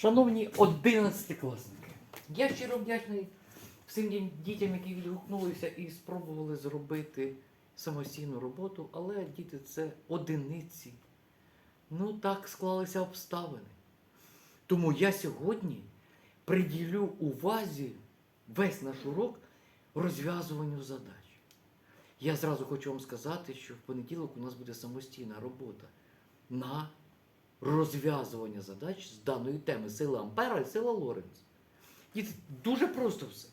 Шановні одинадцятикласники, я щиро вдячний всім дітям, які відгукнулися і спробували зробити самостійну роботу, але діти це одиниці. Ну, так склалися обставини. Тому я сьогодні приділю увазі весь наш урок розв'язуванню задач. Я зразу хочу вам сказати, що в понеділок у нас буде самостійна робота на розв'язування задач з даної теми сила Ампера і сила Лоренца. Діти, дуже просто все.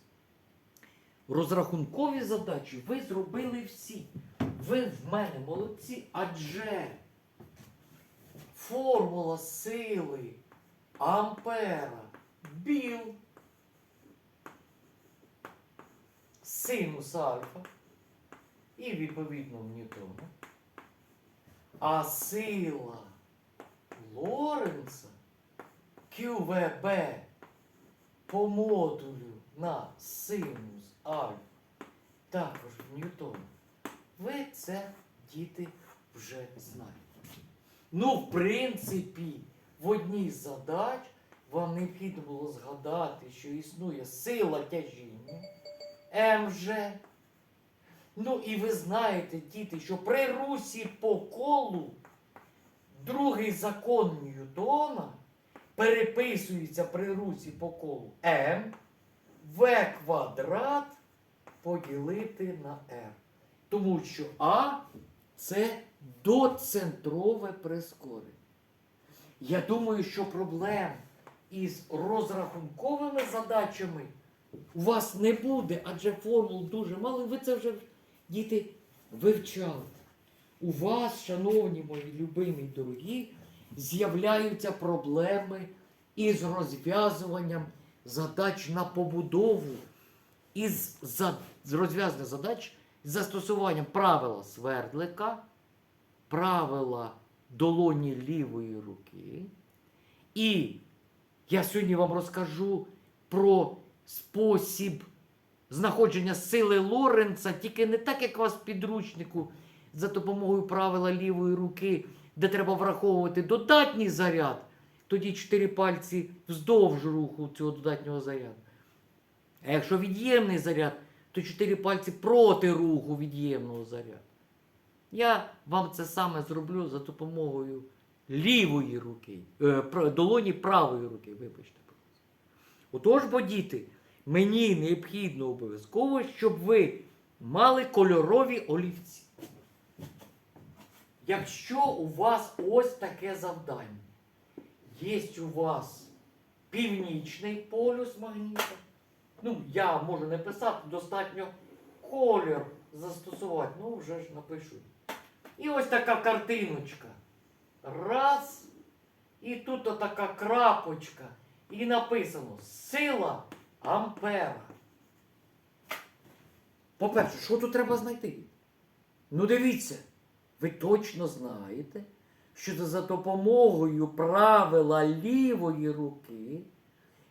Розрахункові задачі ви зробили всі. Ви в мене молодці, адже формула сили Ампера біл синус альфа і відповідно Ньютона. А сила Лоренца QVB по модулю на синус альфа також в Ньютона. Ви це, діти, вже знаєте. Ну, в принципі, в одній з задач вам необхідно було згадати, що існує сила тяжіння МЖ. Ну і ви знаєте, діти, що при русі по колу другий закон Ньютона переписується при русі по колу М В квадрат поділити на R. Тому що А це доцентрове прискорення. Я думаю, що проблем із розрахунковими задачами у вас не буде, адже формул дуже мало, і ви це вже діти вивчали. У вас, шановні мої любимі дорогі, з'являються проблеми із розв'язуванням задач на побудову, із за- розв'язання задач з застосуванням правила свердлика, правила долоні лівої руки. І я сьогодні вам розкажу про спосіб знаходження сили Лоренца, тільки не так, як у вас в підручнику, за допомогою правила лівої руки, де треба враховувати додатній заряд, тоді чотири пальці вздовж руху цього додатнього заряду. А якщо від'ємний заряд, то чотири пальці проти руху від'ємного заряду. Я вам це саме зроблю за допомогою лівої руки, е, долоні правої руки, вибачте. Отож, бо діти, мені необхідно обов'язково, щоб ви мали кольорові олівці. Якщо у вас ось таке завдання, є у вас північний полюс магніта, ну, я можу не писати, достатньо колір застосувати, ну вже ж напишу. І ось така картиночка. Раз. І тут отака крапочка. І написано сила Ампера. По-перше, що тут треба знайти? Ну дивіться, ви точно знаєте, що за допомогою правила лівої руки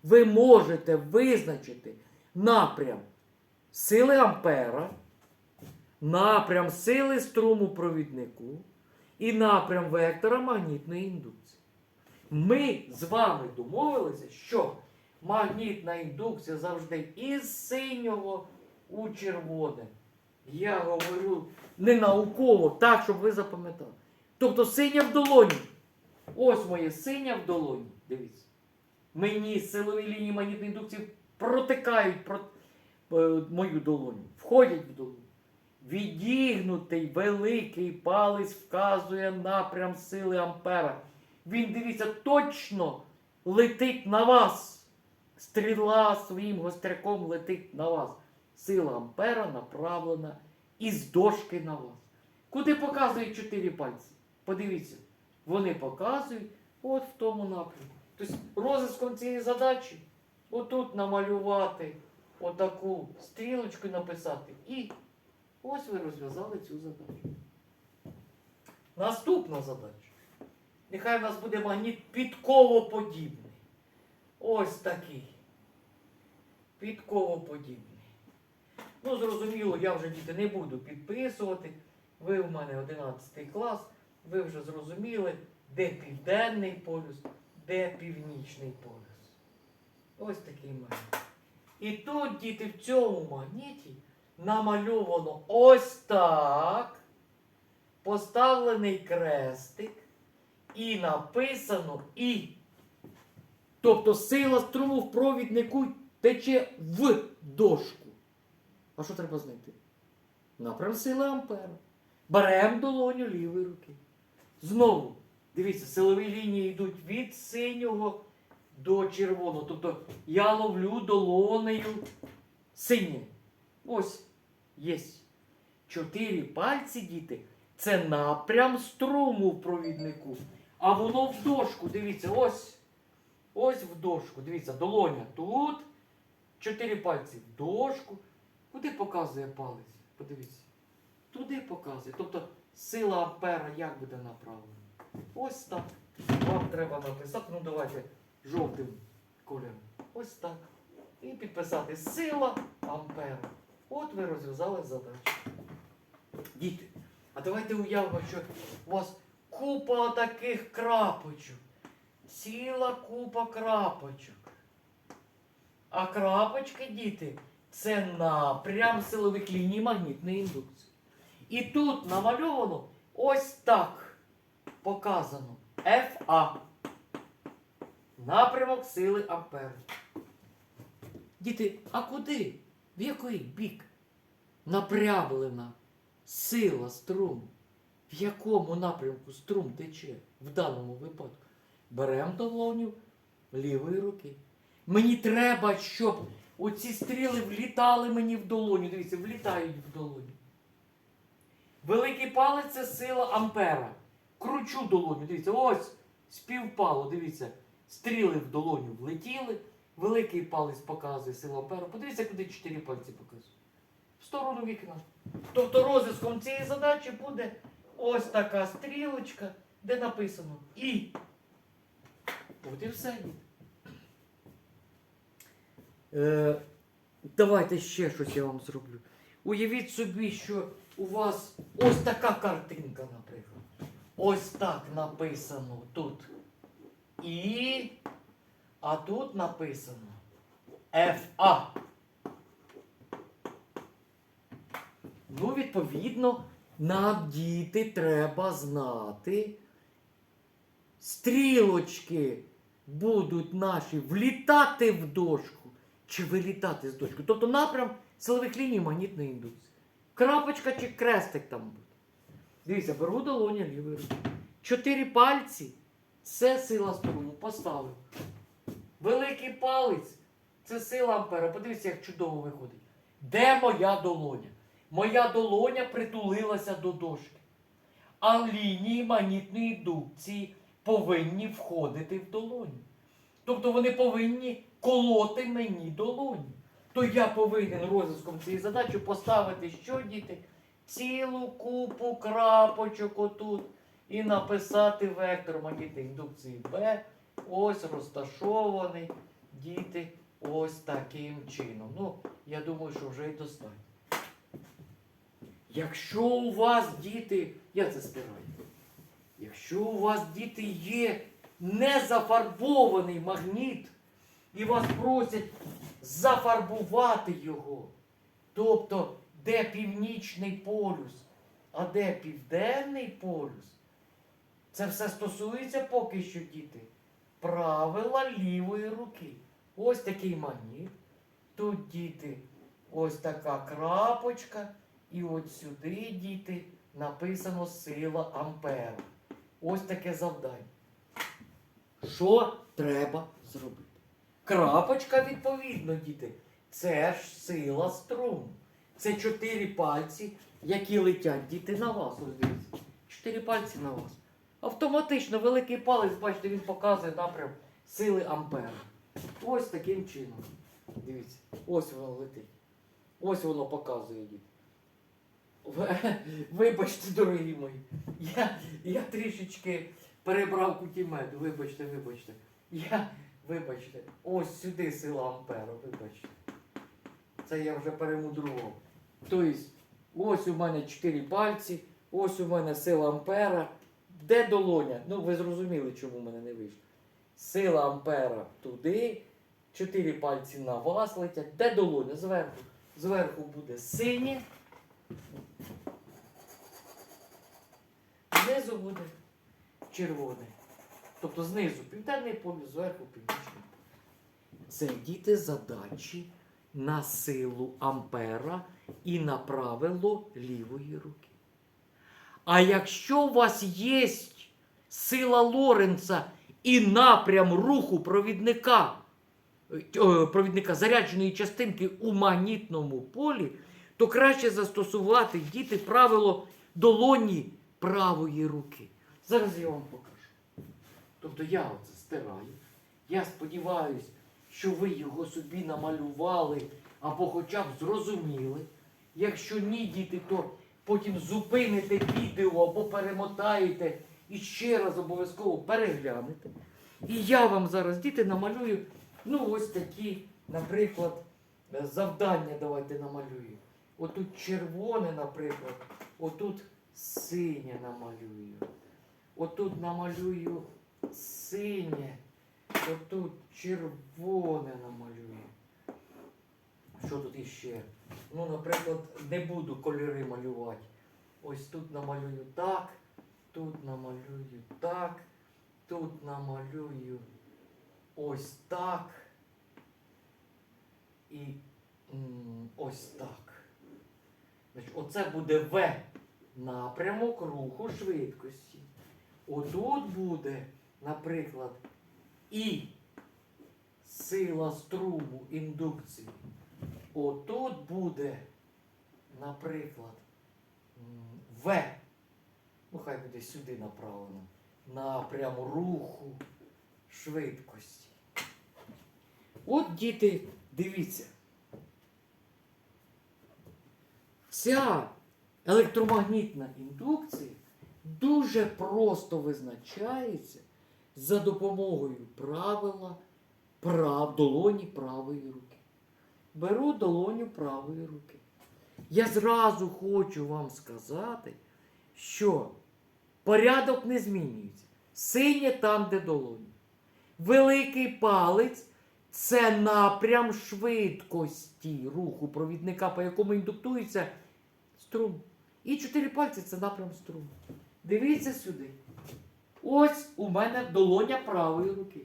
ви можете визначити напрям сили Ампера, напрям сили струму провіднику і напрям вектора магнітної індукції. Ми з вами домовилися, що магнітна індукція завжди із синього у червоне. Я говорю не науково, так, щоб ви запам'ятали. Тобто синя в долоні. Ось моє синя в долоні. Дивіться. Мені силові лінії магнітної індукції протикають про, е, мою долоню, входять в долоню. Відігнутий великий палець вказує напрям сили Ампера. Він, дивіться, точно летить на вас. Стріла своїм гостряком летить на вас. Сила Ампера направлена із дошки на вас. Куди показують чотири пальці? Подивіться, вони показують от в тому напрямку. Тобто розв'язком цієї задачі отут намалювати отаку стрілочку написати. І ось ви розв'язали цю задачу. Наступна задача. Нехай у нас буде магніт підковоподібний. Ось такий. Підковоподібний. Ну, зрозуміло, я вже діти не буду підписувати. Ви в мене 11 клас, ви вже зрозуміли, де південний полюс, де північний полюс. Ось такий магніт. І тут, діти, в цьому магніті намальовано ось так. Поставлений крестик. І написано І. Тобто сила струму в провіднику тече в дошку. А що треба знайти? Напрям сили Ампера. Беремо долоню лівої руки. Знову, дивіться, силові лінії йдуть від синього до червоного. Тобто я ловлю долонею синє. Ось, є. Чотири пальці, діти, це напрям струму в провіднику. А воно в дошку, дивіться, ось. Ось в дошку. Дивіться, долоня тут. Чотири пальці в дошку. Куди показує палець? Подивіться. Туди показує. Тобто сила ампера як буде направлена? Ось так. Вам треба написати. Ну давайте жовтим кольором. Ось так. І підписати сила ампера. От ви розв'язали задачу. Діти, а давайте уявимо, що у вас купа таких крапочок. Ціла купа крапочок. А крапочки, діти, це напрям силових ліній магнітної індукції. І тут намальовано ось так показано. FA. Напрямок сили Ампер. Діти, а куди? В який бік? Напрямлена сила струму. В якому напрямку струм тече в даному випадку? Беремо долоню лівої руки. Мені треба, щоб оці стріли влітали мені в долоню. Дивіться, влітають в долоню. Великий палець це сила ампера. Кручу долоню. Дивіться, ось співпало. Дивіться, стріли в долоню влетіли. Великий палець показує силу ампера. Подивіться, куди чотири пальці показують. В сторону вікна. Тобто розв'язком цієї задачі буде ось така стрілочка, де написано І. От і все. Е, давайте ще щось я вам зроблю. Уявіть собі, що у вас ось така картинка, наприклад. Ось так написано тут. І. А тут написано FA. Ну, відповідно, нам діти треба знати. Стрілочки будуть наші влітати в дошку чи вилітати з дошки. Тобто напрям силових ліній магнітної індукції. Крапочка чи крестик там буде. Дивіться, беру долоня лівої руки. Чотири пальці це сила струму. Поставив. Великий палець це сила ампера. Подивіться, як чудово виходить. Де моя долоня? Моя долоня притулилася до дошки. А лінії магнітної індукції повинні входити в долоню. Тобто вони повинні колоти мені долоні. То я повинен розв'язком цієї задачі поставити, що діти? Цілу купу крапочок отут і написати вектор магнітної індукції B. Ось розташований діти ось таким чином. Ну, я думаю, що вже і достатньо. Якщо у вас діти, я це стираю. Якщо у вас діти є незафарбований магніт, і вас просять зафарбувати його, тобто де північний полюс, а де південний полюс, це все стосується поки що діти. Правила лівої руки. Ось такий магніт. Тут діти, ось така крапочка. І от сюди, діти, написано сила Ампера. Ось таке завдання. Що треба зробити? Крапочка, відповідно, діти, це ж сила струму. Це чотири пальці, які летять діти на вас. Ось дивіться. Чотири пальці на вас. Автоматично великий палець, бачите, він показує напрям сили Ампера. Ось таким чином. Дивіться, ось воно летить. Ось воно показує діти. Вибачте, дорогі мої. Я, я трішечки перебрав кутімеду. Вибачте, вибачте. Я, вибачте, ось сюди сила Ампера, вибачте. Це я вже перемудрував. Тобто, ось у мене чотири пальці, ось у мене сила Ампера. Де долоня? Ну, ви зрозуміли, чому в мене не вийшло. Сила ампера туди, чотири пальці на вас летять. Де долоня? Зверху. Зверху буде синє. Знизу буде червоне. Тобто знизу південний полюс, зверху північний полюс. Діти задачі на силу ампера і на правило лівої руки. А якщо у вас є сила Лоренца і напрям руху провідника, е, провідника зарядженої частинки у магнітному полі, то краще застосувати діти правило долоні правої руки. Зараз я вам покажу. Тобто я оце стираю. Я сподіваюся, що ви його собі намалювали або хоча б зрозуміли. Якщо ні, діти, то потім зупините відео або перемотаєте і ще раз обов'язково переглянете. І я вам зараз, діти, намалюю, ну, ось такі, наприклад, е, завдання давайте намалюю. Отут червоне, наприклад, отут синє намалюю. Отут намалюю синє, отут червоне намалюю. Що тут іще? Ну, наприклад, не буду кольори малювати. Ось тут намалюю так, тут намалюю так, тут намалюю ось так. І ось так. Значить, оце буде В напрямок руху швидкості. Отут буде, наприклад, І сила струму індукції. Отут буде, наприклад, В. Ну, хай буде сюди направлено. Напрям руху швидкості. От діти, дивіться. Ця електромагнітна індукція дуже просто визначається за допомогою правила прав, долоні правої руки. Беру долоню правої руки. Я зразу хочу вам сказати, що порядок не змінюється. Синє там, де долоня. Великий палець це напрям швидкості руху провідника, по якому індуктується струм. І чотири пальці це напрям струму. Дивіться сюди. Ось у мене долоня правої руки.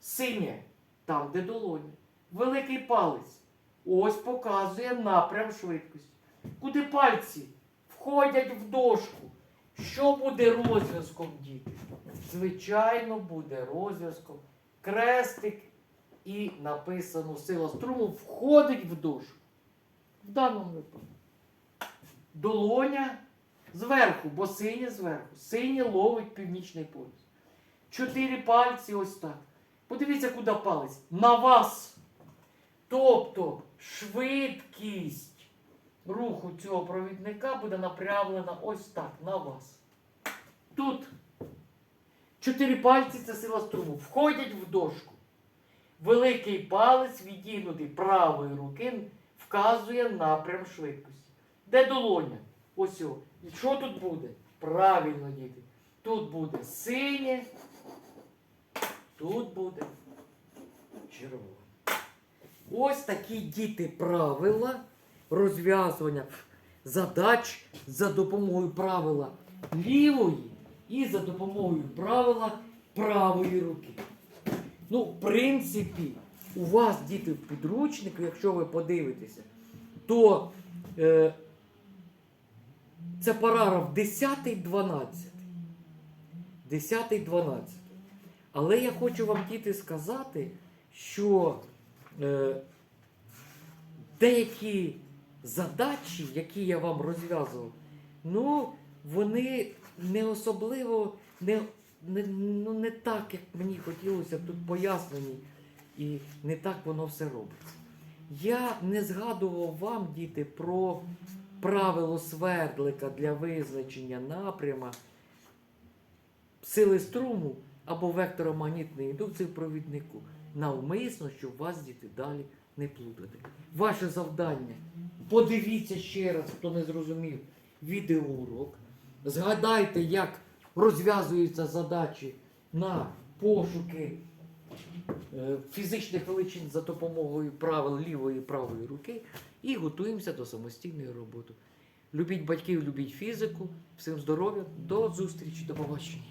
Синє там, де долоня. Великий палець. Ось показує напрям швидкості. Куди пальці входять в дошку. Що буде розв'язком діти? Звичайно, буде розв'язком. Крестик і написано сила струму входить в дошку. В даному випадку. Долоня зверху, бо синє зверху. Синє ловить північний полюс. Чотири пальці ось так. Подивіться, куди палець. На вас. Тобто швидкість руху цього провідника буде направлена ось так, на вас. Тут чотири пальці це сила струму. Входять в дошку. Великий палець відігнутий правої руки вказує напрям швидкості. Де долоня? Ось о. І що тут буде? Правильно, діти. Тут буде синє, тут буде червоне. Ось такі діти правила розв'язування задач за допомогою правила лівої і за допомогою правила правої руки. Ну, в принципі, у вас, діти, в підручнику, якщо ви подивитеся, то е, це параграф 10 12. 10 12. Але я хочу вам, діти, сказати, що е, деякі задачі, які я вам розв'язував, ну, вони не особливо, не, не, ну, не так, як мені хотілося тут пояснені, і не так воно все робиться. Я не згадував вам, діти, про правило свердлика для визначення напряма сили струму або вектора магнітної індукції в провіднику. Навмисно, щоб вас діти далі не плутати. Ваше завдання. Подивіться ще раз, хто не зрозумів, відеоурок. Згадайте, як розв'язуються задачі на пошуки фізичних величин за допомогою правил лівої і правої руки і готуємося до самостійної роботи. Любіть батьків, любіть фізику. Всім здоров'я, до зустрічі, до побачення.